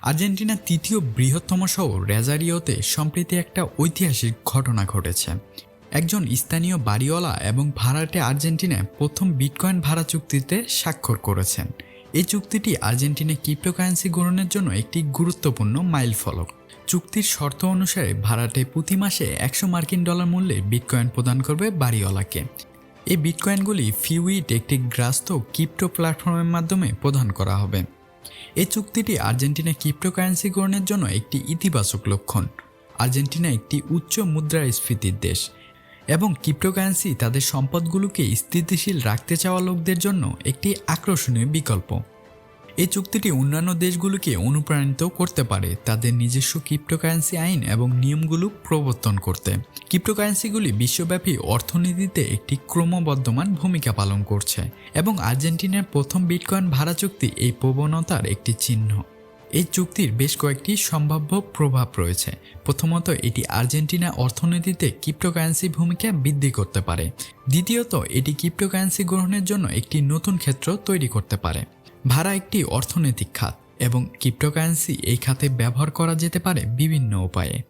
আর্জেন্টিনার তৃতীয় বৃহত্তম শহর রেজারিওতে সম্প্রতি একটা ঐতিহাসিক ঘটনা ঘটেছে। একজন স্থানীয় বাড়িওয়ালা এবং ভাড়াটে আর্জেন্টিনায় প্রথম বিটকয়েন ভাড়া চুক্তিতে স্বাক্ষর করেছেন। এই চুক্তিটি আর্জেন্টিনা ক্রিপ্টোকারেন্সি গ্রহণের জন্য একটি গুরুত্বপূর্ণ মাইল ফলক চুক্তির শর্ত অনুসারে ভাড়াটে প্রতি মাসে একশো মার্কিন ডলার মূল্যে বিটকয়েন প্রদান করবে বাড়িওয়ালাকে। এই বিটকয়েনগুলি ফিউইট একটি গ্রাস্ত ক্রিপ্টো প্ল্যাটফর্মের মাধ্যমে প্রদান করা হবে। এই চুক্তিটি আর্জেন্টিনা ক্রিপ্টোকারেন্সি গ্রহণের জন্য একটি ইতিবাচক লক্ষণ। আর্জেন্টিনা একটি উচ্চ মুদ্রাস্ফীতির দেশ এবং ক্রিপ্টোকারেন্সি তাদের সম্পদগুলোকে স্থিতিশীল রাখতে চাওয়া লোকদের জন্য একটি আকর্ষণীয় বিকল্প। এই চুক্তিটি অন্যান্য দেশগুলোকে অনুপ্রাণিত করতে পারে, তাদের নিজস্ব ক্রিপ্টোকারেন্সি আইন এবং নিয়মগুলো প্রবর্তন করতে। ক্রিপ্টোকারেন্সিগুলি বিশ্বব্যাপী অর্থনীতিতে একটি ক্রমবর্ধমান ভূমিকা পালন করছে এবং আর্জেন্টিনার প্রথম বিটকয়েন ভাড়া চুক্তি এই প্রবণতার একটি চিহ্ন। এই চুক্তির বেশ কয়েকটি সম্ভাব্য প্রভাব রয়েছে। প্রথমত, এটি আর্জেন্টিনা অর্থনীতিতে ক্রিপ্টোকারেন্সি ভূমিকা বৃদ্ধি করতে পারে। দ্বিতীয়ত, এটি ক্রিপ্টোকারেন্সি গ্রহণের জন্য একটি নতুন ক্ষেত্র তৈরি করতে পারে। ভাড়া একটি অর্থনৈতিক খাত এবং ক্রিপ্টোকারেন্সি এই খাতে ব্যবহার করা যেতে পারে বিভিন্ন উপায়ে।